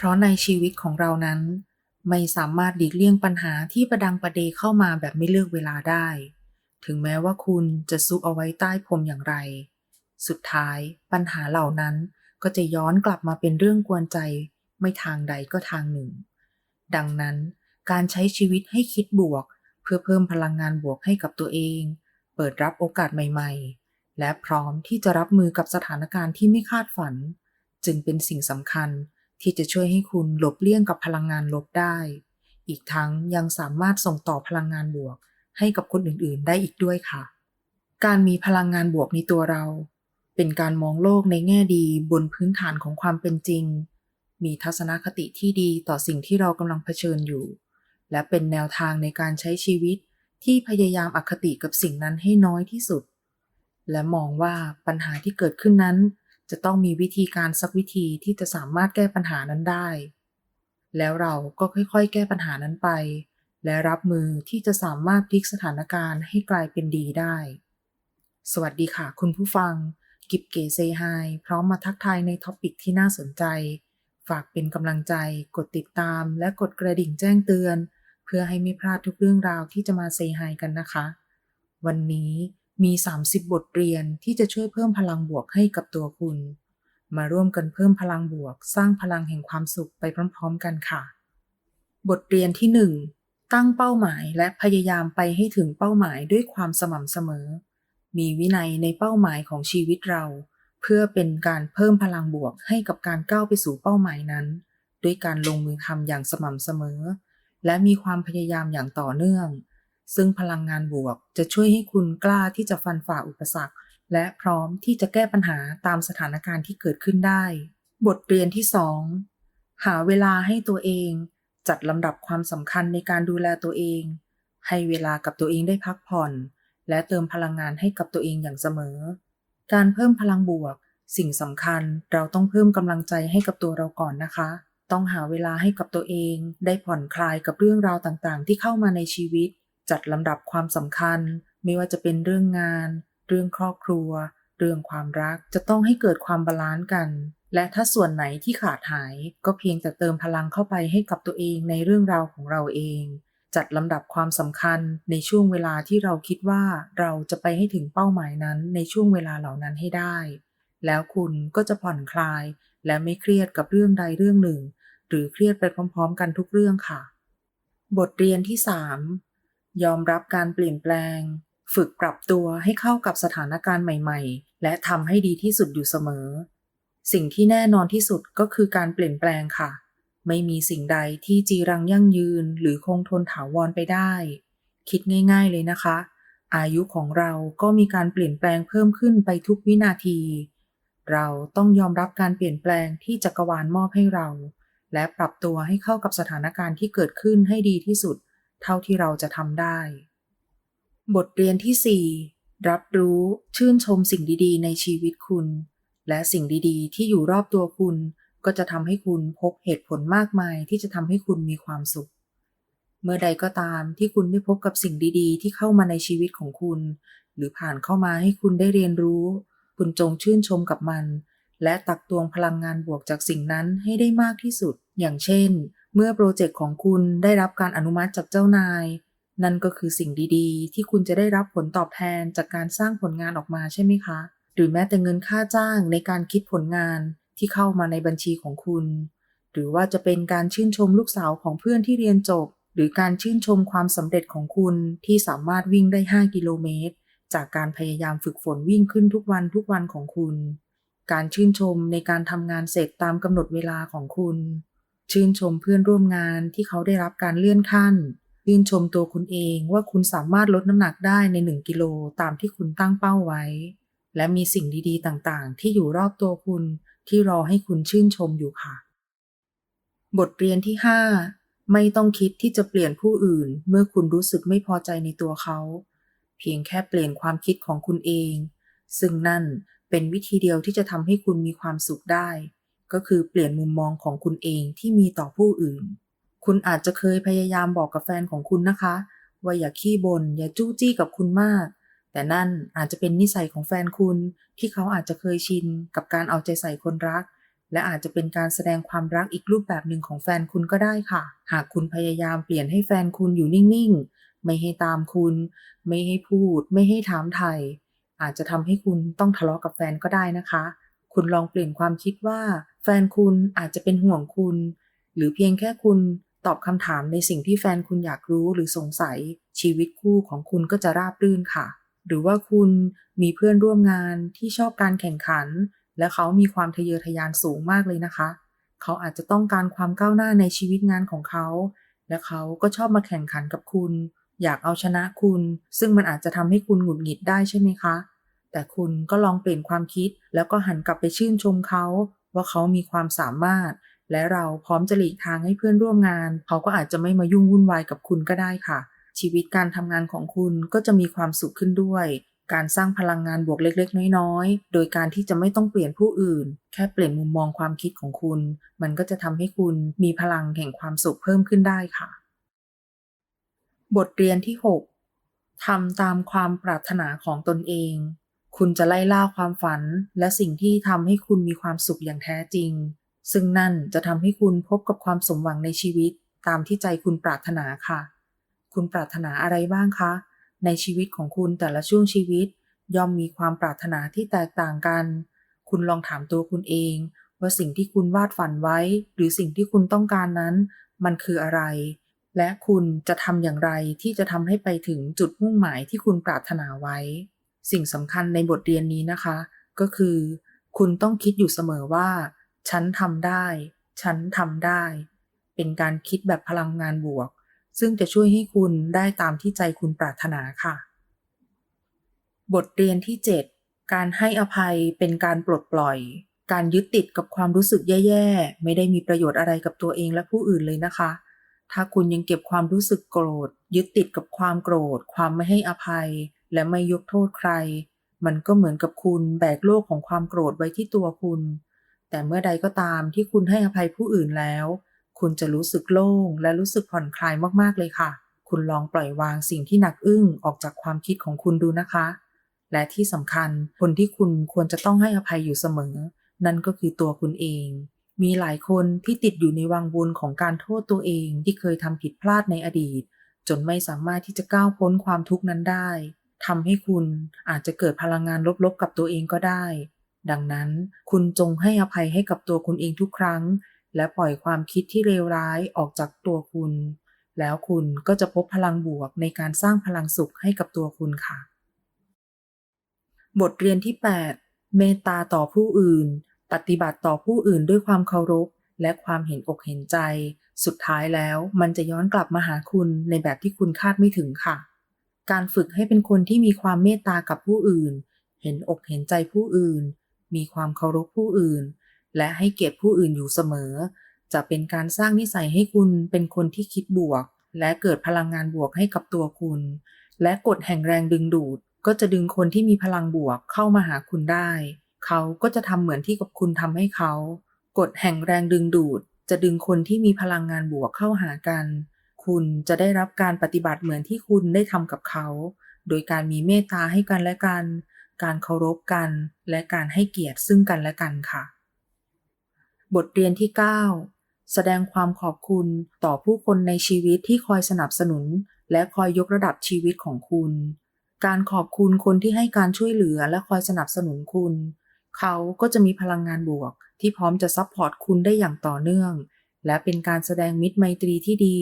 เพราะในชีวิตของเรานั้น ไม่สามารถหลีกเลี่ยงปัญหาที่ประดังประเดเข้ามาแบบไม่เลือกเวลาได้ ถึงแม้ว่าคุณจะซุกเอาไว้ใต้พรมอย่างไร สุดท้ายปัญหาเหล่านั้นก็จะย้อนกลับมาเป็นเรื่องกวนใจ ไม่ทางใดก็ทางหนึ่ง ดังนั้นการใช้ชีวิตให้คิดบวก เพื่อเพิ่มพลังงานบวกให้กับตัวเอง เปิดรับโอกาสใหม่ๆ และพร้อมที่จะรับมือกับสถานการณ์ที่ไม่คาดฝัน จึงเป็นสิ่งสำคัญ ที่จะช่วยให้คุณหลบเลี่ยงกับพลังงานลบได้ อีกทั้งยังสามารถส่งต่อพลังงานบวก ให้กับคนอื่นๆ ได้อีกด้วยค่ะ การมีพลังงานบวกในตัวเรา เป็นการมองโลกในแง่ดีบนพื้นฐานของความเป็นจริง มีทัศนคติที่ดีต่อสิ่งที่เรากำลังเผชิญอยู่ และเป็นแนวทางในการใช้ชีวิตที่พยายามอคติกับสิ่งนั้นให้น้อยที่สุด และมองว่าปัญหาที่เกิดขึ้นนั้น จะต้องมีวิธีการสักวิธีที่จะสามารถแก้ปัญหานั้นได้ แล้วเราก็ค่อยๆ แก้ปัญหานั้นไป และรับมือที่จะสามารถพลิกสถานการณ์ให้กลายเป็นดีได้ สวัสดีค่ะคุณผู้ฟัง กิบเก๋เซฮายพร้อมมาทักทายในท็อปิกที่น่าสนใจ ฝากเป็นกำลังใจ กดติดตาม และกดกระดิ่งแจ้งเตือน เพื่อให้ไม่พลาดทุกเรื่องราวที่จะมาเซฮายกันนะคะ วันนี้ มี 30 บทเรียนที่จะช่วยเพิ่มพลังบวกให้กับตัวคุณ มาร่วมกันเพิ่มพลังบวก สร้างพลังแห่งความสุขไปพร้อมๆกันค่ะ บทเรียนที่ 1 ตั้งเป้าหมายและพยายามไปให้ถึงเป้าหมายด้วยความสม่ำเสมอ มีวินัยในเป้าหมายของชีวิตเรา เพื่อเป็นการเพิ่มพลังบวกให้กับการก้าวไปสู่เป้าหมายนั้น ด้วยการลงมือทำอย่างสม่ำเสมอ และมีความพยายามอย่างต่อเนื่อง ซึ่งพลังงานบวกจะช่วยให้คุณกล้าที่จะฟันฝ่าอุปสรรค และพร้อมที่จะแก้ปัญหาตามสถานการณ์ที่เกิดขึ้นได้ บทเรียนที่ 2 หาเวลาให้ตัวเอง จัดลำดับความสำคัญในการดูแลตัวเอง ให้เวลากับตัวเองได้พักผ่อน และเติมพลังงานให้กับตัวเองอย่างเสมอ การเพิ่มพลังบวก สิ่งสำคัญเราต้องเพิ่มกำลังใจให้กับตัวเราก่อนนะคะต้องหาเวลาให้กับตัวเอง ได้ผ่อนคลายกับเรื่องราวต่างๆ ที่เข้ามาในชีวิต จัดลำดับความสำคัญ ไม่ว่าจะเป็นเรื่องงาน เรื่องครอบครัว เรื่องความรักจะต้องให้เกิดความบาลานซ์กัน และถ้าส่วนไหนที่ขาดหาย ก็เพียงแต่เติมพลังเข้าไปให้กับตัวเองในเรื่องราวของเราเอง จัดลำดับความสำคัญในช่วงเวลาที่เราคิดว่าเราจะไปให้ถึงเป้าหมายนั้นในช่วงเวลาเหล่านั้นให้ได้ แล้วคุณก็จะผ่อนคลาย และไม่เครียดกับเรื่องใดเรื่องหนึ่ง หรือเครียดไปพร้อม ๆ กันทุกเรื่องค่ะ บทเรียนที่ 3 ยอมรับการเปลี่ยนแปลง ฝึกปรับตัวให้เข้ากับสถานการณ์ใหม่ ๆ และทำให้ดีที่สุดอยู่เสมอ สิ่งที่แน่นอนที่สุดก็คือการเปลี่ยนแปลงค่ะ ไม่มีสิ่งใดที่จีรังยั่งยืนหรือคงทนถาวรไปได้ คิดง่าย ๆเลยนะคะ อายุของเราก็มีการเปลี่ยนแปลงเพิ่มขึ้นไปทุกวินาที เราต้องยอมรับการเปลี่ยนแปลงที่จักรวาลมอบให้เรา และปรับตัวให้เข้ากับสถานการณ์ที่เกิดขึ้นให้ดีที่สุด เท่าที่เราจะทำได้ บทเรียนที่ 4 รับรู้ชื่นชมสิ่งดีๆ ในชีวิตคุณ และสิ่งดีๆ ที่อยู่รอบตัวคุณ ก็จะทำให้คุณพบเหตุผลมากมายที่จะทำให้คุณมีความสุข เมื่อใดก็ตามที่คุณได้พบกับสิ่งดีๆ ที่เข้ามาในชีวิตของคุณ หรือผ่านเข้ามาให้คุณได้เรียนรู้ คุณจงชื่นชมกับมัน และตักตวงพลังงานบวกจากสิ่งนั้นให้ได้มากที่สุด อย่างเช่น เมื่อโปรเจกต์ของคุณได้รับการอนุมัติจากเจ้านาย นั่นก็คือสิ่งดีๆ ที่คุณจะได้รับผลตอบแทนจากการสร้างผลงานออกมาใช่ไหมคะ หรือแม้แต่เงินค่าจ้างในการคิดผลงานที่เข้ามาในบัญชีของคุณ หรือว่าจะเป็นการชื่นชมลูกสาวของเพื่อนที่เรียนจบ หรือการชื่นชมความสำเร็จของคุณที่สามารถวิ่งได้ 5 กิโลเมตร จากการพยายามฝึกฝนวิ่งขึ้นทุกวันทุกวันของคุณ การชื่นชมในการทำงานเสร็จตามกำหนดเวลาของคุณ ชื่นชมเพื่อนร่วมงานที่เขาได้รับการเลื่อนขั้น ชื่นชมตัวคุณเองว่าคุณสามารถลดน้ำหนักได้ใน 1 กิโลตามที่คุณตั้งเป้าไว้ และมีสิ่งดีๆ ต่างๆ ที่อยู่รอบตัวคุณที่รอให้คุณชื่นชมอยู่ค่ะ บทเรียนที่ 5 ไม่ต้องคิดที่จะเปลี่ยนผู้อื่น เมื่อคุณรู้สึกไม่พอใจในตัวเขา เพียงแค่เปลี่ยนความคิดของคุณเอง ซึ่งนั่นเป็นวิธีเดียวที่จะทำให้คุณมีความสุขได้ ก็คือเปลี่ยนมุมมองของคุณเองที่มีต่อผู้อื่น คุณอาจจะเคยพยายามบอกกับแฟนของคุณนะคะ ว่าอย่าขี้บน่นอย่าจู้จี้กับคุณมาก แต่นั่นอาจจะเป็นนิสัยของแฟนคุณ ที่เขาอาจจะเคยชินกับการเอาใจใส่คนรัก และอาจจะเป็นการแสดงความรักอีกรูปแบบหนึ่งของแฟนคุณก็ได้ค่ะ หากคุณพยายามเปลี่ยนให้แฟนคุณอยู่นิ่งๆ ไม่ให้ตามคุณ ไม่ให้พูด ไม่ให้ถามไทยอาจจะทำให้คุณต้องทะเลาะกับแฟนก็ได้นะคะ คุณลองเปลี่ยนความคิดว่า ฟนคุณอาจจะเป็นห่วงคุณ หรือเพียงแค่คุณตอบคำถามในสิ่งที่แฟนคุณอยากรู้หรือสงสัย ชีวิตคู่ของคุณก็จะราบรื่นค่ะ หรือว่าคุณมีเพื่อนร่วมงานที่ชอบการแข่งขัน และเขามีความทะเยอทะยานสูงมากเลยนะคะ เขาอาจจะต้องการความก้าวหน้าในชีวิตงานของเขา และเขาก็ชอบมาแข่งขันกับคุณ อยากเอาชนะคุณ ซึ่งมันอาจจะทำให้คุณหงุดหงิดได้ใช่ไหมคะแต่คุณก็ลองเปลี่ยนความคิดแล้วก็หันกลับไปชื่นชมเขา ว่าเขามีความสามารถ และเราพร้อมจะหลีกทางให้เพื่อนร่วมงาน เขาก็อาจจะไม่มายุ่งวุ่นวายกับคุณก็ได้ค่ะ ชีวิตการทำงานของคุณก็จะมีความสุขขึ้นด้วย การสร้างพลังงานบวกเล็กๆ น้อยๆ โดยการที่จะไม่ต้องเปลี่ยนผู้อื่น แค่เปลี่ยนมุมมองความคิดของคุณ มันก็จะทำให้คุณมีพลังแห่งความสุขเพิ่มขึ้นได้ค่ะ บทเรียนที่ 6ทำตามความปรารถนาของตนเอง คุณจะไล่ล่าความฝัน และสิ่งที่ทำให้คุณมีความสุขอย่างแท้จริง ซึ่งนั่นจะทำให้คุณพบกับความสมหวังในชีวิต ตามที่ใจคุณปรารถนาค่ะ คุณปรารถนาอะไรบ้างคะ ในชีวิตของคุณแต่ละช่วงชีวิต ย่อมมีความปรารถนาที่แตกต่างกัน คุณลองถามตัวคุณเอง ว่าสิ่งที่คุณวาดฝันไว้ หรือสิ่งที่คุณต้องการนั้น มันคืออะไร และคุณจะทำอย่างไรที่จะทำให้ไปถึงจุดมุ่งหมายที่คุณปรารถนาไว้ สิ่งสำคัญในบทเรียนนี้นะคะ ก็คือ คุณต้องคิดอยู่เสมอว่า ฉันทำได้ ฉันทำได้ เป็นการคิดแบบพลังงานบวก ซึ่งจะช่วยให้คุณได้ตามที่ใจคุณปรารถนาค่ะ บทเรียนที่ 7 การให้อภัยเป็นการปลดปล่อย การยึดติดกับความรู้สึกแย่ๆ ไม่ได้มีประโยชน์อะไรกับตัวเองและผู้อื่นเลยนะคะถ้าคุณยังเก็บความรู้สึกโกรธ ยึดติดกับความโกรธ ความไม่ให้อภัย และไม่ยกโทษใคร มันก็เหมือนกับคุณแบกโลกของความโกรธไว้ที่ตัวคุณ แต่เมื่อใดก็ตามที่คุณให้อภัยผู้อื่นแล้ว คุณจะรู้สึกโล่งและรู้สึกผ่อนคลายมากๆเลยค่ะ คุณลองปล่อยวางสิ่งที่หนักอึ้งออกจากความคิดของคุณดูนะคะ และที่สำคัญคนที่คุณควรจะต้องให้อภัยอยู่เสมอ นั่นก็คือตัวคุณเองมีหลายคนที่ติดอยู่ในวังวนของการโทษตัวเองที่เคยทำผิดพลาดในอดีต จนไม่สามารถที่จะก้าวพ้นความทุกข์นั้นได้ ทำให้คุณอาจจะเกิดพลังงานลบๆกับตัวเองก็ได้ ดังนั้นคุณจงให้อภัยให้กับตัวคุณเองทุกครั้ง และปล่อยความคิดที่เลวร้ายออกจากตัวคุณ แล้วคุณก็จะพบพลังบวกในการสร้างพลังสุขให้กับตัวคุณค่ะ บทเรียนที่ 8 เมตตาต่อผู้อื่น ปฏิบัติต่อผู้อื่นด้วยความเคารพ และความเห็นอกเห็นใจ สุดท้ายแล้วมันจะย้อนกลับมาหาคุณในแบบที่คุณคาดไม่ถึงค่ะ การฝึกให้เป็นคนที่มีความเมตตากับผู้อื่น เห็นอกเห็นใจผู้อื่น มีความเคารพผู้อื่น และให้เกียรติผู้อื่นอยู่เสมอ จะเป็นการสร้างนิสัยให้คุณเป็นคนที่คิดบวก และเกิดพลังงานบวกให้กับตัวคุณ และกฎแห่งแรงดึงดูด ก็จะดึงคนที่มีพลังบวกเข้ามาหาคุณได้ เขาก็จะทำเหมือนที่กับคุณทำให้เขา กฎแห่งแรงดึงดูด จะดึงคนที่มีพลังงานบวกเข้าหากัน คุณจะได้รับการปฏิบัติเหมือนที่คุณได้ทำกับเขา โดยการมีเมตตาให้กันและกัน การเคารพกัน และการให้เกียรติซึ่งกันและกันค่ะ บทเรียนที่ 9 แสดงความขอบคุณต่อผู้คนในชีวิตที่คอยสนับสนุน และคอยยกระดับชีวิตของคุณ การขอบคุณคนที่ให้การช่วยเหลือและคอยสนับสนุนคุณ เขาก็จะมีพลังงานบวก ที่พร้อมจะซัพพอร์ตคุณได้อย่างต่อเนื่อง และเป็นการแสดงมิตรไมตรีที่ดี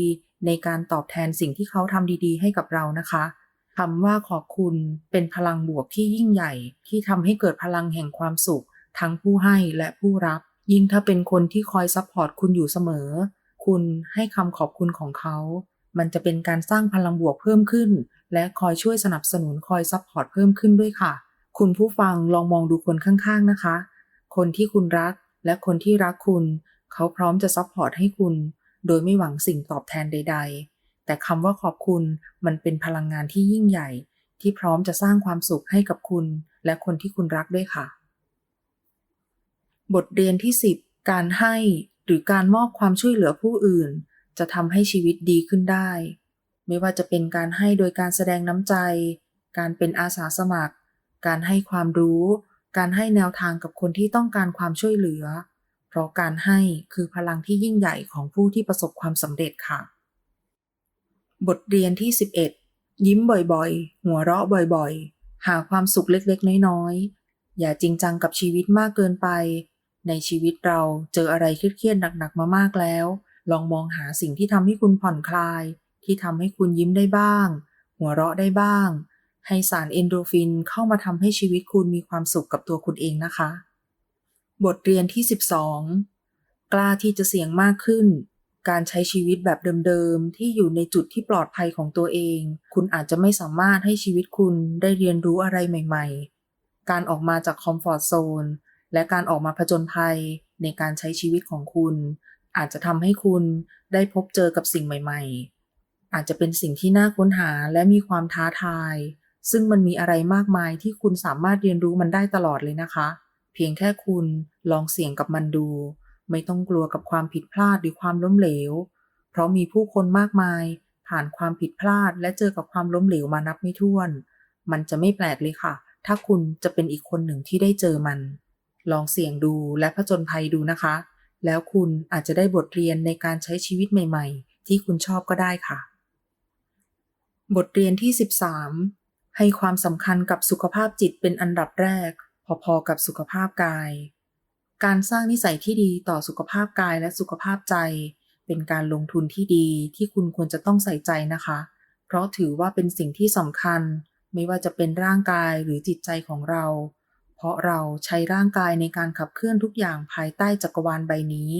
ในการตอบแทนสิ่งที่เขาทำดีๆ ให้กับเรานะคะคำว่าขอบคุณเป็นพลังบวกที่ยิ่งใหญ่ ที่ทำให้เกิดพลังแห่งความสุข ทั้งผู้ให้และผู้รับ ยิ่งถ้าเป็นคนที่คอยซัพพอร์ตคุณอยู่เสมอ คุณให้คำขอบคุณของเขา มันจะเป็นการสร้างพลังบวกเพิ่มขึ้น และคอยช่วยสนับสนุนคอยซัพพอร์ตเพิ่มขึ้นด้วยค่ะ คุณผู้ฟังลองมองดูคนข้างๆนะคะ คนที่คุณรักและคนที่รักคุณ เขาพร้อมจะซัพพอร์ตให้คุณ โดยไม่หวังสิ่งตอบแทนใด ๆ แต่คำว่าขอบคุณมันเป็นพลังงานที่ยิ่งใหญ่ ที่พร้อมจะสร้างความสุขให้กับคุณ และคนที่คุณรักด้วยค่ะ บทเรียนที่ 10 การให้ หรือการมอบความช่วยเหลือผู้อื่น จะทำให้ชีวิตดีขึ้นได้ ไม่ว่าจะเป็นการให้โดยการแสดงน้ำใจ การเป็นอาสาสมัคร การให้ความรู้ การให้แนวทางกับคนที่ต้องการความช่วยเหลือ ราะการให้คือพลังที่ยิ่งใหญ่ของผู้ที่ประสบความสำเร็จค่ะ บทเรียนที่ 11 ยิ้มบ่อยๆ หัวเราะบ่อยๆ หาความสุขเล็กๆ น้อยๆ อย่าจริงจังกับชีวิตมากเกินไป ในชีวิตเราเจออะไรเครียดๆหนักๆ มามากแล้ว ลองมองหาสิ่งที่ทำให้คุณผ่อนคลาย ที่ทำให้คุณยิ้มได้บ้าง หัวเราะได้บ้าง ให้สารเอนโดรฟินเข้ามาทำให้ชีวิตคุณมีความสุขกับตัวคุณเองนะคะ บทเรียนที่ 12 กล้าที่จะเสี่ยงมากขึ้น การใช้ชีวิตแบบเดิมๆ ที่อยู่ในจุดที่ปลอดภัยของตัวเอง คุณอาจจะไม่สามารถให้ชีวิตคุณได้เรียนรู้อะไรใหม่ ๆ การออกมาจากคอมฟอร์ทโซนและการออกมาผจญภัยในการใช้ชีวิตของคุณ อาจจะทำให้คุณได้พบเจอกับสิ่งใหม่ ๆ อาจจะเป็นสิ่งที่น่าค้นหาและมีความท้าทาย ซึ่งมันมีอะไรมากมายที่คุณสามารถเรียนรู้มันได้ตลอดเลยนะคะ เพียงแค่คุณลองเสี่ยงกับมันดู ไม่ต้องกลัวกับความผิดพลาดหรือความล้มเหลว เพราะมีผู้คนมากมาย ผ่านความผิดพลาดและเจอกับความล้มเหลวมานับไม่ถ้วน มันจะไม่แปลกเลยค่ะ ถ้าคุณจะเป็นอีกคนหนึ่งที่ได้เจอมัน ลองเสี่ยงดูและผจญภัยดูนะคะ แล้วคุณอาจจะได้บทเรียนในการใช้ชีวิตใหม่ ๆ ที่คุณชอบก็ได้ค่ะ บทเรียนที่ 13 ให้ความสำคัญกับสุขภาพจิตเป็นอันดับแรก พอๆกับสุขภาพกาย การสร้างนิสัยที่ดีต่อสุขภาพกายและสุขภาพใจ เป็นการลงทุนที่ดีที่คุณควรจะต้องใส่ใจนะคะ เพราะถือว่าเป็นสิ่งที่สำคัญ ไม่ว่าจะเป็นร่างกายหรือจิตใจของเรา เพราะเราใช้ร่างกายในการขับเคลื่อนทุกอย่างภายใต้จักรวาลใบนี้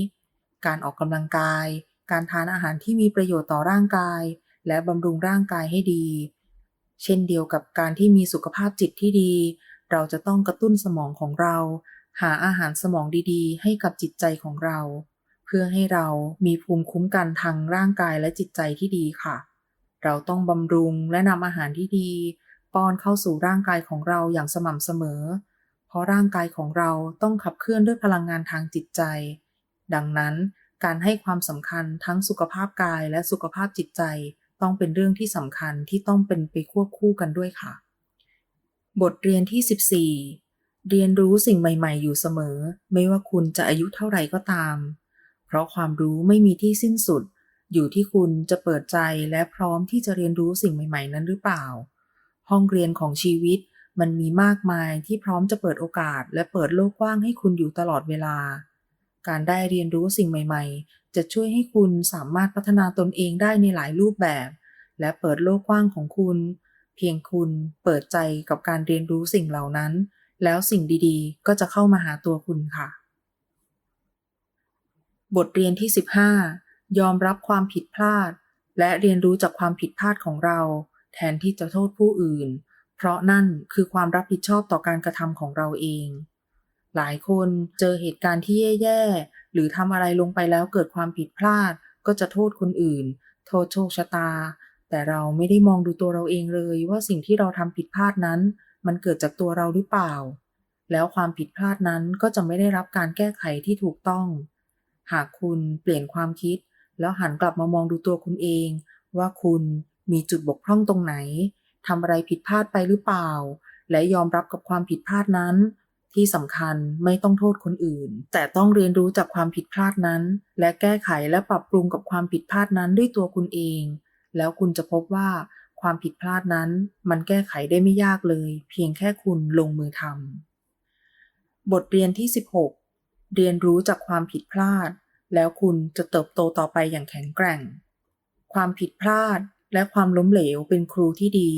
การออกกำลังกาย การทานอาหารที่มีประโยชน์ต่อร่างกาย และบำรุงร่างกายให้ดี เช่นเดียวกับการที่มีสุขภาพจิตที่ดี เราจะต้องกระตุ้นสมองของเรา หาอาหารสมองดีๆ ให้กับจิตใจของเรา เพื่อให้เรามีภูมิคุ้มกันทางร่างกายและจิตใจที่ดีค่ะ เราต้องบำรุงและนำอาหารที่ดี ป้อนเข้าสู่ร่างกายของเราอย่างสม่ำเสมอ เพราะร่างกายของเราต้องขับเคลื่อนด้วยพลังงานทางจิตใจ ดังนั้นการให้ความสำคัญทั้งสุขภาพกายและสุขภาพจิตใจ ต้องเป็นเรื่องที่สำคัญที่ต้องเป็นไปควบคู่กันด้วยค่ะ บทเรียนที่ 14 เรียนรู้สิ่งใหม่ ๆ อยู่เสมอ ไม่ว่าคุณจะอายุเท่าไหร่ก็ตาม เพราะความรู้ไม่มีที่สิ้นสุด อยู่ที่คุณจะเปิดใจและพร้อมที่จะเรียนรู้สิ่งใหม่ ๆ นั้นหรือเปล่า ห้องเรียนของชีวิตมันมีมากมายที่พร้อมจะเปิดโอกาส และเปิดโลกกว้างให้คุณอยู่ตลอดเวลา การได้เรียนรู้สิ่งใหม่ ๆ จะช่วยให้คุณสามารถพัฒนาตนเองได้ในหลายรูปแบบ และเปิดโลกกว้างของคุณ เพียงคุณเปิดใจกับการเรียนรู้สิ่งเหล่านั้น แล้วสิ่งดีๆ ก็จะเข้ามาหาตัวคุณค่ะ บทเรียนที่ 15 ยอมรับความผิดพลาด และเรียนรู้จากความผิดพลาดของเรา แทนที่จะโทษผู้อื่น เพราะนั่นคือความรับผิดชอบต่อการกระทำของเราเอง หลายคนเจอเหตุการณ์ที่แย่ๆ หรือทำอะไรลงไปแล้วเกิดความผิดพลาด ก็จะโทษคนอื่น โทษโชคชะตา แต่เราไม่ได้มองดูตัวเราเองเลยว่าสิ่งที่เราทำผิดพลาดนั้น มันเกิดจากตัวเราหรือเปล่า แล้วความผิดพลาดนั้นก็จะไม่ได้รับการแก้ไขที่ถูกต้อง หากคุณเปลี่ยนความคิด แล้วหันกลับมามองดูตัวคุณเอง ว่าคุณมีจุดบกพร่องตรงไหนทำอะไรผิดพลาดไปหรือเปล่า และยอมรับกับความผิดพลาดนั้น ที่สำคัญไม่ต้องโทษคนอื่น แต่ต้องเรียนรู้จากความผิดพลาดนั้น และแก้ไขและปรับปรุงกับความผิดพลาดนั้นด้วยตัวคุณเอง แล้วคุณจะพบว่าความผิดพลาดนั้นมันแก้ไขได้ไม่ยากเลย เพียงแค่คุณลงมือทำบทเรียนที่ 16 เรียนรู้จากความผิดพลาด แล้วคุณจะเติบโตต่อไปอย่างแข็งแกร่ง ความผิดพลาดและความล้มเหลวเป็นครูที่ดี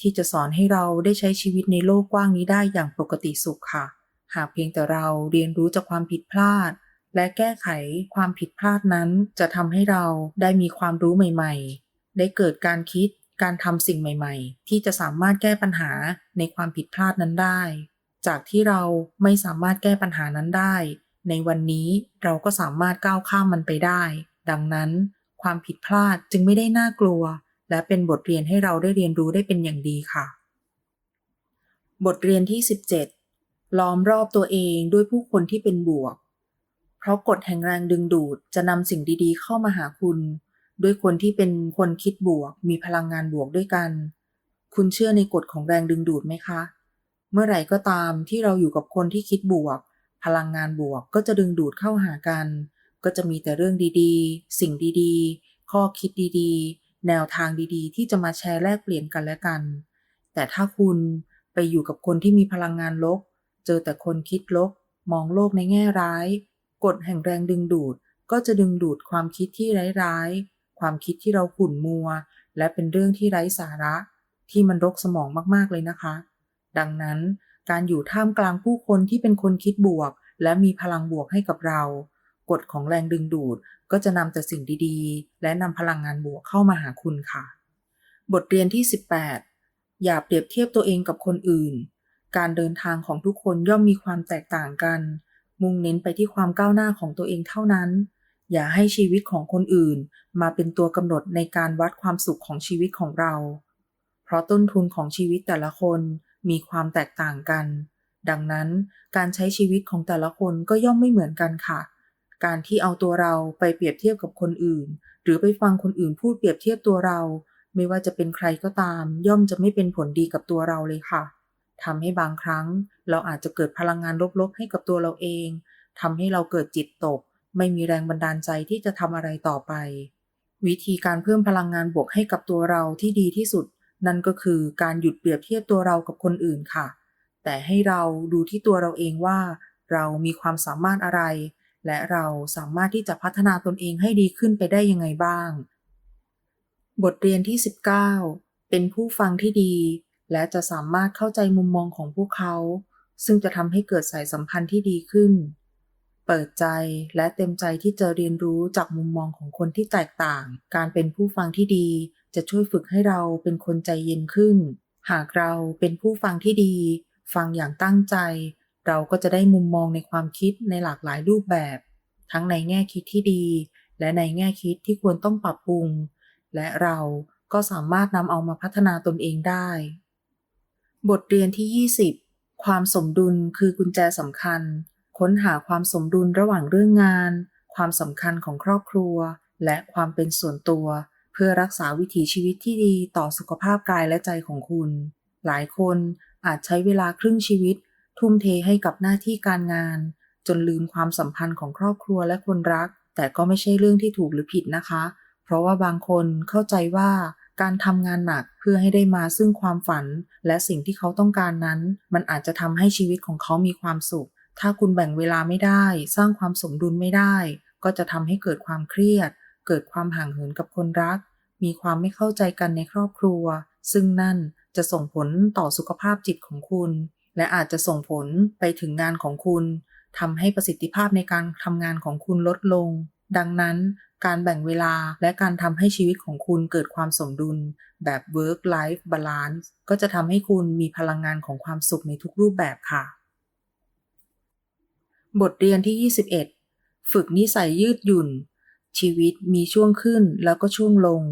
ที่จะสอนให้เราได้ใช้ชีวิตในโลกกว้างนี้ได้อย่างปกติสุขค่ะ หากเพียงแต่เราเรียนรู้จากความผิดพลาด และแก้ไขความผิดพลาดนั้นจะทำให้เราได้มีความรู้ใหม่ ๆ ได้เกิดการคิดการทำสิ่งใหม่ๆ ที่จะสามารถแก้ปัญหาในความผิดพลาดนั้นได้ จากที่เราไม่สามารถแก้ปัญหานั้นได้ ในวันนี้เราก็สามารถก้าวข้ามมันไปได้ ดังนั้น ความผิดพลาดจึงไม่ได้น่ากลัว และเป็นบทเรียนให้เราได้เรียนรู้ได้เป็นอย่างดีค่ะ บทเรียนที่ 17 ล้อมรอบตัวเองด้วยผู้คนที่เป็นบวก เพราะกฎแห่งแรงดึงดูดจะนำสิ่งดีๆ เข้ามาหาคุณ ด้วยคนที่เป็นคนคิดบวก มีพลังงานบวกด้วยกัน คุณเชื่อในกฎของแรงดึงดูดไหมคะ เมื่อไหร่ก็ตามที่เราอยู่กับคนที่คิดบวก พลังงานบวกก็จะดึงดูดเข้าหากัน ก็จะมีแต่เรื่องดีๆ สิ่งดีๆ ข้อคิดดีๆ แนวทางดีๆ ที่จะมาแชร์แลกเปลี่ยนกันและกัน แต่ถ้าคุณไปอยู่กับคนที่มีพลังงานลบ เจอแต่คนคิดลบ มองโลกในแง่ร้าย กฎแห่งแรงดึงดูดก็จะดึงดูดความคิดที่ร้ายๆ ความคิดที่เราขุ่นมัว และเป็นเรื่องที่ไร้สาระ ที่มันรกสมองมากๆเลยนะคะ ดังนั้นการอยู่ท่ามกลางผู้คนที่เป็นคนคิดบวก และมีพลังบวกให้กับเรา กฎของแรงดึงดูดก็จะนำแต่สิ่งดีๆ และนำพลังงานบวกเข้ามาหาคุณค่ะ บทเรียนที่ 18 อย่าเปรียบเทียบตัวเองกับคนอื่น การเดินทางของทุกคนย่อมมีความแตกต่างกัน มุ่งเน้นไปที่ความก้าวหน้าของตัวเองเท่านั้น อย่าให้ชีวิตของคนอื่น มาเป็นตัวกำหนดในการวัดความสุขของชีวิตของเรา เพราะต้นทุนของชีวิตแต่ละคนมีความแตกต่างกัน ดังนั้นการใช้ชีวิตของแต่ละคนก็ย่อมไม่เหมือนกันค่ะ การที่เอาตัวเราไปเปรียบเทียบกับคนอื่น หรือไปฟังคนอื่นพูดเปรียบเทียบตัวเรา ไม่ว่าจะเป็นใครก็ตาม ย่อมจะไม่เป็นผลดีกับตัวเราเลยค่ะทำให้บางครั้ง เราอาจจะเกิดพลังงานลบๆให้กับตัวเราเองทำให้เราเกิดจิตตก ไม่มีแรงบันดาลใจที่จะทำอะไรต่อไป วิธีการเพิ่มพลังงานบวกให้กับตัวเราที่ดีที่สุด นั่นก็คือการหยุดเปรียบเทียบตัวเรากับคนอื่นค่ะ แต่ให้เราดูที่ตัวเราเองว่า เรามีความสามารถอะไร และเราสามารถที่จะพัฒนาตนเองให้ดีขึ้นไปได้ยังไงบ้าง บทเรียนที่ 19 เป็นผู้ฟังที่ดี และจะสามารถเข้าใจมุมมองของพวกเขา ซึ่งจะทำให้เกิดสายสัมพันธ์ที่ดีขึ้น เปิดใจและเต็มใจที่จะเรียนรู้จากมุมมองของคนที่แตกต่าง การเป็นผู้ฟังที่ดี จะช่วยฝึกให้เราเป็นคนใจเย็นขึ้น หากเราเป็นผู้ฟังที่ดี ฟังอย่างตั้งใจ เราก็จะได้มุมมองในความคิดในหลากหลายรูปแบบ ทั้งในแง่คิดที่ดี และในแง่คิดที่ควรต้องปรับปรุง และเราก็สามารถนำเอามาพัฒนาตนเองได้ บทเรียนที่ 20 ความสมดุลคือกุญแจสำคัญ ค้นหาความสมดุลระหว่างเรื่องงาน ความสำคัญของครอบครัว และความเป็นส่วนตัว เพื่อรักษาวิถีชีวิตที่ดีต่อสุขภาพกายและใจของคุณ หลายคนอาจใช้เวลาครึ่งชีวิต ทุ่มเทให้กับหน้าที่การงาน จนลืมความสัมพันธ์ของครอบครัวและคนรัก แต่ก็ไม่ใช่เรื่องที่ถูกหรือผิดนะคะ เพราะว่าบางคนเข้าใจว่าการทำงานหนักเพื่อให้ได้มาซึ่งความฝัน และสิ่งที่เขาต้องการนั้น มันอาจจะทำให้ชีวิตของเขามีความสุข ถ้าคุณแบ่งเวลาไม่ได้ สร้างความสมดุลไม่ได้ ก็จะทำให้เกิดความเครียด เกิดความห่างเหินกับคนรัก มีความไม่เข้าใจกันในครอบครัว ซึ่งนั่นจะส่งผลต่อสุขภาพจิตของคุณ และอาจจะส่งผลไปถึงงานของคุณทำให้ประสิทธิภาพในการทำงานของคุณลดลง ดังนั้น การแบ่งเวลาและการทำให้ชีวิตของคุณเกิดความสมดุล แบบ work life balance ก็จะทำให้คุณมีพลังงานของความสุขในทุกรูปแบบค่ะ บทเรียนที่ 21 ฝึกนิสัยยืดหยุ่น ชีวิตมีช่วงขึ้นแล้วก็ช่วงลง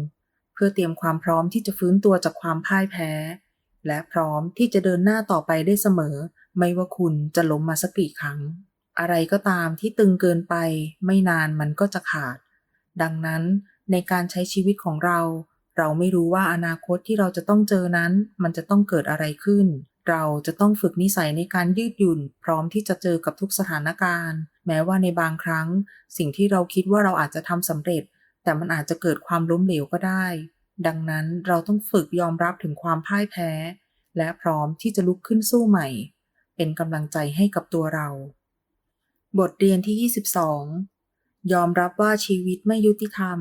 เพื่อเตรียมความพร้อมที่จะฟื้นตัวจากความพ่ายแพ้ และพร้อมที่จะเดินหน้าต่อไปได้เสมอ ไม่ว่าคุณจะล้มมาสักกี่ครั้ง อะไรก็ตามที่ตึงเกินไป ไม่นานมันก็จะขาด ดังนั้นในการใช้ชีวิตของเรา เราไม่รู้ว่าอนาคตที่เราจะต้องเจอนั้น มันจะต้องเกิดอะไรขึ้น เราจะต้องฝึกนิสัยในการยืดหยุ่น พร้อมที่จะเจอกับทุกสถานการณ์ แม้ว่าในบางครั้ง สิ่งที่เราคิดว่าเราอาจจะทำสำเร็จ แต่มันอาจจะเกิดความล้มเหลวก็ได้ ดังนั้นเราต้องฝึกยอมรับถึงความพ่ายแพ้ และพร้อมที่จะลุกขึ้นสู้ใหม่ เป็นกำลังใจให้กับตัวเรา บทเรียนที่ 22 ยอมรับว่าชีวิตไม่ยุติธรรม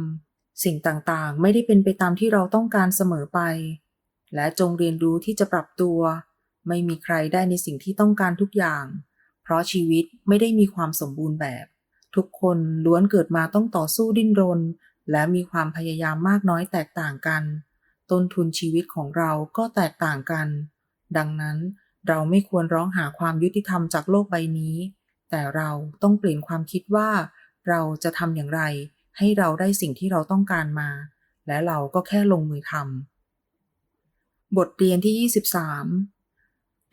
สิ่งต่างๆ ไม่ได้เป็นไปตามที่เราต้องการเสมอไป และจงเรียนรู้ที่จะปรับตัว ไม่มีใครได้ในสิ่งที่ต้องการทุกอย่าง เพราะชีวิตไม่ได้มีความสมบูรณ์แบบ ทุกคนล้วนเกิดมาต้องต่อสู้ดิ้นรน และมีความพยายามมากน้อยแตกต่างกัน ต้นทุนชีวิตของเราก็แตกต่างกัน ดังนั้นเราไม่ควรร้องหาความยุติธรรมจากโลกใบนี้ แต่เราต้องเปลี่ยนความคิดว่า เราจะทำอย่างไร ให้เราได้สิ่งที่เราต้องการมา และเราก็แค่ลงมือทำบทเรียนที่ 23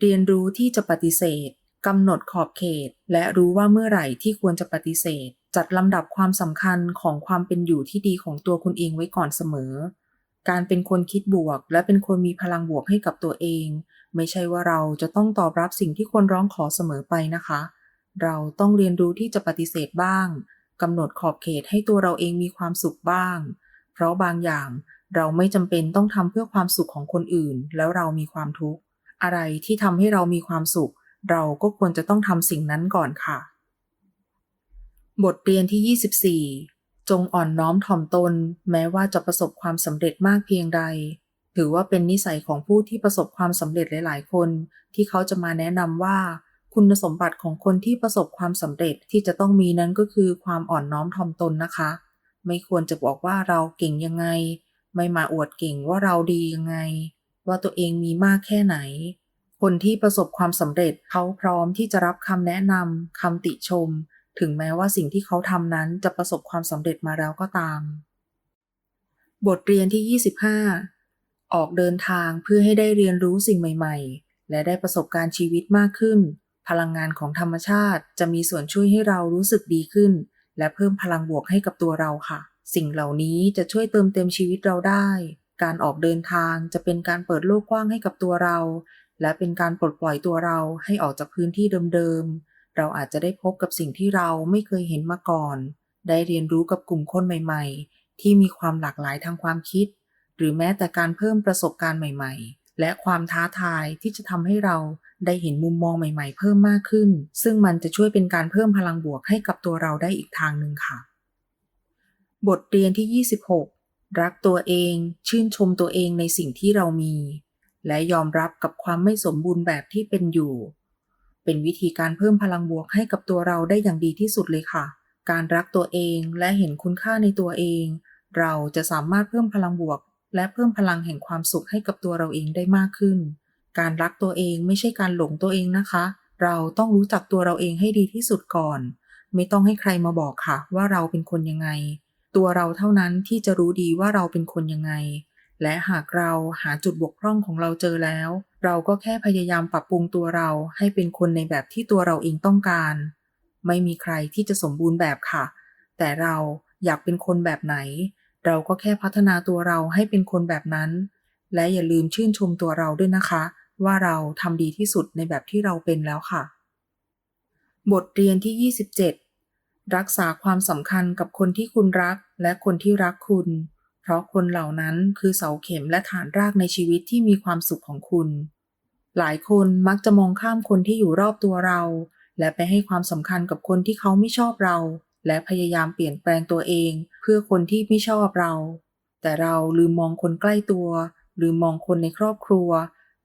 เรียนรู้ที่จะปฏิเสธกำหนดขอบเขต และรู้ว่าเมื่อไหร่ที่ควรจะปฏิเสธ จัดลำดับความสำคัญของความเป็นอยู่ที่ดีของตัวคุณเองไว้ก่อนเสมอ การเป็นคนคิดบวก และเป็นคนมีพลังบวกให้กับตัวเอง ไม่ใช่ว่าเราจะต้องตอบรับสิ่งที่คนร้องขอเสมอไปนะคะ เราต้องเรียนรู้ที่จะปฏิเสธบ้างกำหนดขอบเขตให้ตัวเราเองมีความสุขบ้าง เพราะบางอย่างเราไม่จำเป็นต้องทำเพื่อความสุขของคนอื่น แล้วเรามีความทุกข์ อะไรที่ทำให้เรามีความสุข เราก็ควรจะต้องทำสิ่งนั้นก่อนค่ะ บทเรียนที่ 24 จงอ่อนน้อมถ่อมตน แม้ว่าจะประสบความสำเร็จมากเพียงใด ถือว่าเป็นนิสัยของผู้ที่ประสบความสำเร็จหลาย ๆ คน ที่เขาจะมาแนะนำว่า คุณสมบัติของคนที่ประสบความสำเร็จที่จะต้องมีนั้นก็คือความอ่อนน้อมถ่อมตนนะคะ ไม่ควรจะบอกว่าเราเก่งยังไง ไม่มาอวดเก่งว่าเราดียังไง ว่าตัวเองมีมากแค่ไหน คนที่ประสบความสำเร็จเขาพร้อมที่จะรับคำแนะนำคำติชม ถึงแม้ว่าสิ่งที่เขาทำนั้นจะประสบความสำเร็จมาแล้วก็ตาม บทเรียนที่ 25 ออกเดินทางเพื่อให้ได้เรียนรู้สิ่งใหม่ ๆ และได้ประสบการณ์ชีวิตมากขึ้น พลังงานของธรรมชาติจะมีส่วนช่วยให้เรารู้สึกดีขึ้น และเพิ่มพลังบวกให้กับตัวเราค่ะ สิ่งเหล่านี้จะช่วยเติมเต็มชีวิตเราได้ การออกเดินทางจะเป็นการเปิดโลกกว้างให้กับตัวเรา และเป็นการปลดปล่อยตัวเราให้ออกจากพื้นที่เดิมๆ เราอาจจะได้พบกับสิ่งที่เราไม่เคยเห็นมาก่อน ได้เรียนรู้กับกลุ่มคนใหม่ๆ ที่มีความหลากหลายทางความคิด หรือแม้แต่การเพิ่มประสบการณ์ใหม่ๆ และความท้าทายที่จะทำให้เราได้เห็นมุมมองใหม่ๆ เพิ่มมากขึ้น ซึ่งมันจะช่วยเป็นการเพิ่มพลังบวกให้กับตัวเราได้อีกทางหนึ่งค่ะ บทเรียนที่ 26 รักตัวเอง ชื่นชมตัวเองในสิ่งที่เรามี และยอมรับกับความไม่สมบูรณ์แบบที่เป็นอยู่ เป็นวิธีการเพิ่มพลังบวกให้กับตัวเราได้อย่างดีที่สุดเลยค่ะ การรักตัวเองและเห็นคุณค่าในตัวเอง เราจะสามารถเพิ่มพลังบวก และเพิ่มพลังแห่งความสุขให้กับตัวเราเองได้มากขึ้น การรักตัวเองไม่ใช่การหลงตัวเองนะคะ เราต้องรู้จักตัวเราเองให้ดีที่สุดก่อน ไม่ต้องให้ใครมาบอกค่ะ ว่าเราเป็นคนยังไง ตัวเราเท่านั้นที่จะรู้ดีว่าเราเป็นคนยังไง และหากเราหาจุดบกพร่องของเราเจอแล้ว เราก็แค่พยายามปรับปรุงตัวเราให้เป็นคนในแบบที่ตัวเราเองต้องการ ไม่มีใครที่จะสมบูรณ์แบบค่ะ แต่เราอยากเป็นคนแบบไหน เราก็แค่พัฒนาตัวเราให้เป็นคนแบบนั้น และอย่าลืมชื่นชมตัวเราด้วยนะคะ ว่าเราทำดีที่สุดในแบบที่เราเป็นแล้วค่ะ บทเรียนที่ 27 รักษาความสำคัญกับคนที่คุณรักและคนที่รักคุณ เพราะคนเหล่านั้นคือเสาเข็มและฐานรากในชีวิตที่มีความสุขของคุณ หลายคนมักจะมองข้ามคนที่อยู่รอบตัวเรา และไปให้ความสำคัญกับคนที่เขาไม่ชอบเรา และพยายามเปลี่ยนแปลงตัวเอง เพื่อคนที่ไม่ชอบเรา แต่เราลืมมองคนใกล้ตัวหรือมองคนในครอบครัว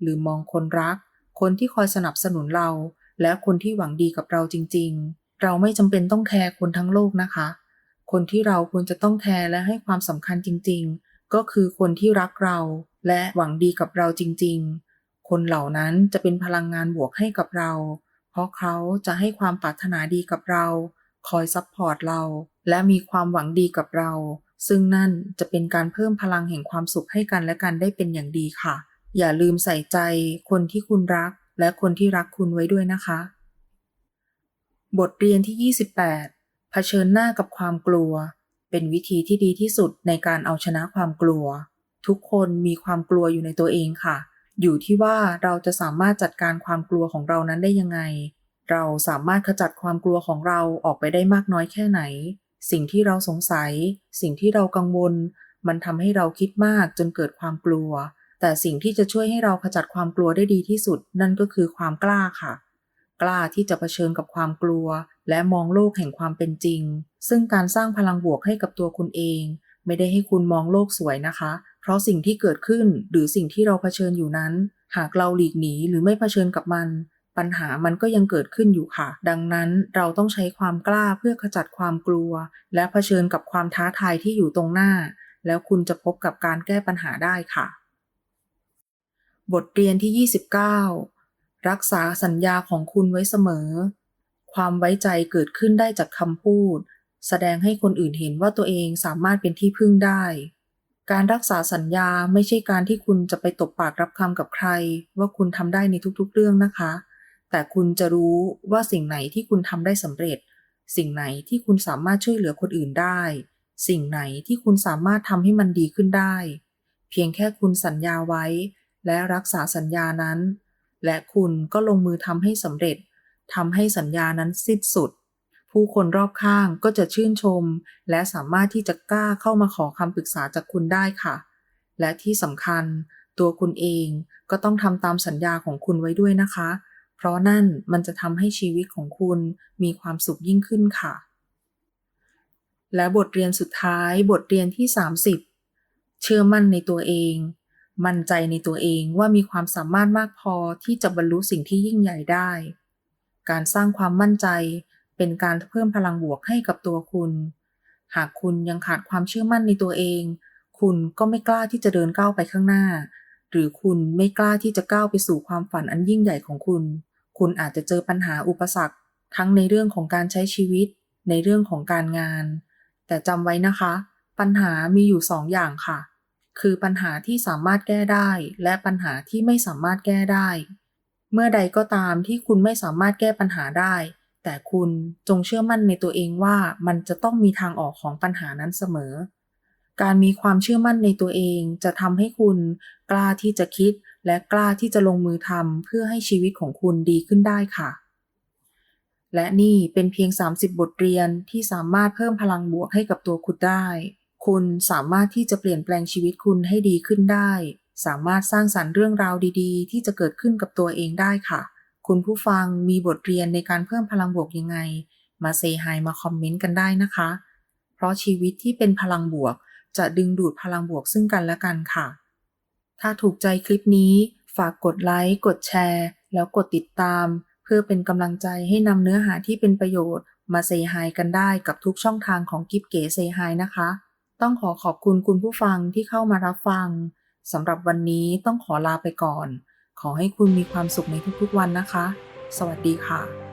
หรือมองคนรัก คนที่คอยสนับสนุนเรา และคนที่หวังดีกับเราจริง ๆ เราไม่จำเป็นต้องแคร์คนทั้งโลกนะคะ คนที่เราควรจะต้องแคร์และให้ความสำคัญจริง ๆ ก็คือคนที่รักเราและหวังดีกับเราจริง ๆ คนเหล่านั้นจะเป็นพลังงานบวกให้กับเรา เพราะเขาจะให้ความปรารถนาดีกับเรา คอยซัพพอร์ตเรา และมีความหวังดีกับเรา ซึ่งนั่นจะเป็นการเพิ่มพลังแห่งความสุขให้กันและกันได้เป็นอย่างดีค่ะ อย่าลืมใส่ใจคนที่คุณรักและคนที่รักคุณไว้ด้วยนะคะ บทเรียนที่ 28 เผชิญหน้ากับความกลัว เป็นวิธีที่ดีที่สุดในการเอาชนะความกลัว ทุกคนมีความกลัวอยู่ในตัวเองค่ะ อยู่ที่ว่าเราจะสามารถจัดการความกลัวของเรานั้นได้ยังไง เราสามารถขจัดความกลัวของเราออกไปได้มากน้อยแค่ไหน สิ่งที่เราสงสัย สิ่งที่เรากังวล มันทำให้เราคิดมากจนเกิดความกลัว แต่สิ่งที่จะช่วยให้เราขจัดความกลัวได้ดีที่สุด นั่นก็คือความกล้าค่ะ กล้าที่จะเผชิญกับความกลัว และมองโลกแห่งความเป็นจริง ซึ่งการสร้างพลังบวกให้กับตัวคุณเอง ไม่ได้ให้คุณมองโลกสวยนะคะ เพราะสิ่งที่เกิดขึ้นหรือสิ่งที่เราเผชิญอยู่นั้น หากเราหลีกหนีหรือไม่เผชิญกับมัน ปัญหามันก็ยังเกิดขึ้นอยู่ค่ะ ดังนั้นเราต้องใช้ความกล้าเพื่อขจัดความกลัว และเผชิญกับความท้าทายที่อยู่ตรงหน้า แล้วคุณจะพบกับการแก้ปัญหาได้ค่ะ บทเรียนที่ 29 รักษาสัญญาของคุณไว้เสมอ ความไว้ใจเกิดขึ้นได้จากคำพูด แสดงให้คนอื่นเห็นว่าตัวเองสามารถเป็นที่พึ่งได้ การรักษาสัญญาไม่ใช่การที่คุณจะไปตบปากรับคำกับใคร ว่าคุณทำได้ในทุกๆ เรื่องนะคะ แต่คุณจะรู้ว่าสิ่งไหนที่คุณทำได้สำเร็จ สิ่งไหนที่คุณสามารถช่วยเหลือคนอื่นได้ สิ่งไหนที่คุณสามารถทำให้มันดีขึ้นได้ เพียงแค่คุณสัญญาไว้ และรักษาสัญญานั้น และคุณก็ลงมือทำให้สำเร็จทำให้สัญญานั้นสิ้นสุด ผู้คนรอบข้างก็จะชื่นชม และสามารถที่จะกล้าเข้ามาขอคำปรึกษาจากคุณได้ค่ะ และที่สำคัญ ตัวคุณเองก็ต้องทำตามสัญญาของคุณไว้ด้วยนะคะ เพราะนั่นมันจะทำให้ชีวิตของคุณมีความสุขยิ่งขึ้นค่ะ และบทเรียนสุดท้ายบทเรียนที่ 30 เชื่อมั่นในตัวเอง มั่นใจในตัวเองว่ามีความสามารถมากพอที่จะบรรลุสิ่งที่ยิ่งใหญ่ได้ การสร้างความมั่นใจเป็นการเพิ่มพลังบวกให้กับตัวคุณ หากคุณยังขาดความเชื่อมั่นในตัวเอง คุณก็ไม่กล้าที่จะเดินก้าวไปข้างหน้า หรือคุณไม่กล้าที่จะก้าวไปสู่ความฝันอันยิ่งใหญ่ของคุณ คุณอาจจะเจอปัญหาอุปสรรค ทั้งในเรื่องของการใช้ชีวิต ในเรื่องของการงาน แต่จำไว้นะคะ ปัญหามีอยู่สองอย่างค่ะ คือปัญหาที่สามารถแก้ได้ และปัญหาที่ไม่สามารถแก้ได้ เมื่อใดก็ตามที่คุณไม่สามารถแก้ปัญหาได้ แต่คุณจงเชื่อมั่นในตัวเองว่ามันจะต้องมีทางออกของปัญหานั้นเสมอ การมีความเชื่อมั่นในตัวเองจะทำให้คุณกล้าที่จะคิดและกล้าที่จะลงมือทำเพื่อให้ชีวิตของคุณดีขึ้นได้ค่ะ และนี่เป็นเพียง 30 บทเรียนที่สามารถเพิ่มพลังบวกให้กับตัวคุณได้ คุณสามารถที่จะเปลี่ยนแปลงชีวิตคุณให้ดีขึ้นได้ สามารถสร้างสรรค์เรื่องราวดีๆ ที่จะเกิดขึ้นกับตัวเองได้ค่ะ คุณผู้ฟังมีบทเรียนในการเพิ่มพลังบวกยังไง มาเซฮายมาคอมเมนต์กันได้นะคะ เพราะชีวิตที่เป็นพลังบวก จะดึงดูดพลังบวกซึ่งกันและกันค่ะ ถ้าถูกใจคลิปนี้ ฝากกดไลค์กดแชร์ แล้วกดติดตาม เพื่อเป็นกำลังใจให้นำเนื้อหาที่เป็นประโยชน์มาเซฮายกันได้กับทุกช่องทางของกิฟเก๋เซฮายนะคะ ต้องขอขอบคุณคุณผู้ฟังที่เข้ามารับฟังสำหรับวันนี้ต้องขอลาไปก่อน ขอให้คุณมีความสุขในทุกๆวันนะคะ สวัสดีค่ะ